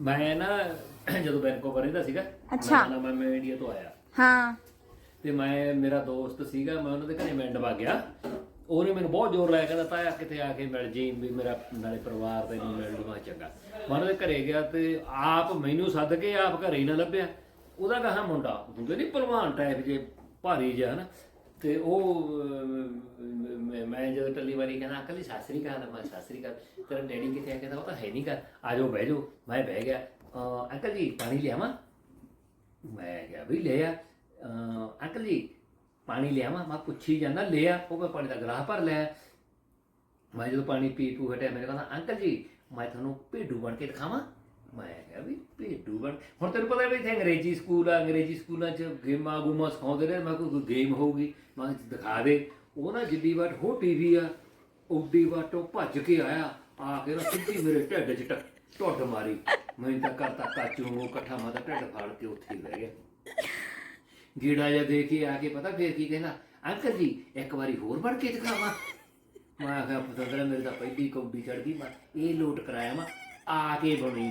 ਮੈਂ ਨਾ ਜਦੋਂ ਵੈਨਕੂਵਰ ਰਹਿੰਦਾ ਸੀਗਾ ਅੱਛਾ। ਮੈਂ ਮੈਂ ਮੈਂ ਇੰਡੀਆ ਤੋਂ ਆਇਆ। ਹਾਂ। ਤੇ ਮੈਂ ਮੇਰਾ ਦੋਸਤ ਸੀਗਾ ਮੈਂ ਉਹਨਾਂ ਦੇ ਘਰੇ ਮਿੰਟ ਵਾ ਗਿਆ। ਉਹਨੇ ਮੈਨੂੰ ਬਹੁਤ ਜ਼ੋਰ ਲਾਇਆ ਕਹਿੰਦਾ ਤਾਇਆ ਕਿਤੇ ਆ ਕੇ ਮਿਲ ਜੀ ਵੀ ਮੇਰਾ ਨਾਲੇ ਪਰਿਵਾਰ ਤੇ ਨੂੰ ਮਿਲ ਲਵਾਂ ਚੰਗਾ। ਮੈਂ ਉਹਨਾਂ ਦੇ ਘਰੇ ਗਿਆ ਤੇ ਆਪ ਮੈਨੂੰ ਸੱਦ ਕੇ ਆਪ ਘਰੇ ਹੀ ਨਾ ਲੱਭਿਆ। ਉਹਦਾ ਕਹਾ ਮੁੰਡਾ ਹੁੰਦੇ ਨਹੀਂ ਭਲਵਾਨ ਟਾਈਪ ਜੇ ਭਾਰੀ ਜਿਹਾ ਨਾ ਤੇ ਉਹ ਮੈਂ- ਜਦੋਂ ਟੱਲੀ ਵਾਰੀ ਕਹਿੰਦਾ, ਅੰਕਲ ਜੀ, ਸਤਿ ਸ੍ਰੀ ਮੈਂ ਸਤਿ ਸ੍ਰੀ ਤੇਰਾ ਡੈਡੀ ਕਿੱਥੇ ਆ? ਕਹਿੰਦਾ, ਉਹ ਤਾਂ ਹੈ ਨਹੀਂ ਕਰ ਆ ਜਾਓ, ਬਹਿ ਜਾਓ। ਮੈਂ ਬਹਿ ਗਿਆ। ਅੰਕਲ ਜੀ, ਪਾਣੀ ਲਿਆਵਾਂ? ਮੈਂ ਕਿਹਾ, ਵੀ ਲੈ ਆ। ਅੰਕਲ ਜੀ, ਪਾਣੀ ਲਿਆਵਾਂ? ਮੈਂ ਪੁੱਛੀ ਜਾਂਦਾ ਲਿਆ ਉਹ ਮੈਂ ਪਾਣੀ ਦਾ ਗਲਾਸ ਭਰ ਲਿਆ ਮੈਂ ਜਦੋਂ ਪਾਣੀ ਪੀ ਪੂ ਹਟਿਆ ਮੈਨੂੰ ਕਹਿੰਦਾ, ਅੰਕਲ ਜੀ, ਮੈਂ ਤੁਹਾਨੂੰ ਭੇਡੂ ਬਣ ਕੇ ਦਿਖਾਵਾਂ? ਮੈਂ ਕਿਹਾ ਵੀ ਬਣ ਹੁਣ ਤੈਨੂੰ ਪਤਾ ਵੀ ਇੱਥੇ ਅੰਗਰੇਜ਼ੀ ਸਕੂਲ ਆ, ਅੰਗਰੇਜ਼ੀ ਸਕੂਲਾਂ 'ਚ ਗੇਮਾਂ ਗੂਮਾਂ ਸਿਖਾਉਂਦੇ ਨੇ ਮੈਂ ਕੋਈ ਗੇਮ ਹੋਊਗੀ, ਮੈਂ ਦਿਖਾ ਦੇ। ਉਹ ਨਾ ਜਿੱਦੀ ਵਾਰ ਹੋ ਟੀਵੀ ਆ, ਉੱਡੀ ਵਾਰ ਭੱਜ ਕੇ ਆਇਆ, ਆ ਕੇ ਨਾ ਸਿੱਧੀ ਮੇਰੇ ਢਿੱਡ 'ਚ ਟੱਕ ਟੁੱਟ ਮਾਰੀ। ਮੈਂ ਤਾਂ ਕਰਤਾ ਕਾਚੂ ਨੂੰ ਇਕੱਠਾ ਮੈਂ ਢਿੱਡ ਫਾੜ ਕੇ ਉੱਥੇ ਹੀ ਬਹਿ ਗਿਆ। ਗੀੜਾ ਜਿਹਾ ਦੇ ਕੇ ਆ ਕੇ ਪਤਾ ਫੇਰ ਕੀ ਕਹਿੰਦਾ, ਅੰਕਲ ਜੀ, ਇੱਕ ਵਾਰੀ ਹੋਰ ਵੜ ਕੇ ਦਿਖਾਵਾਂ? ਮੈਂ ਕਿਹਾ, ਪਤਾ ਮੇਰੇ ਤਾਂ ਪਹਿਲੀ ਕੌਡੀ ਚੜ ਗਈ, ਮੈਂ ਇਹ ਲੋਟ ਕਰਾਇਆ ਮੈਂ ਆ ਕੇ ਬਣੀ।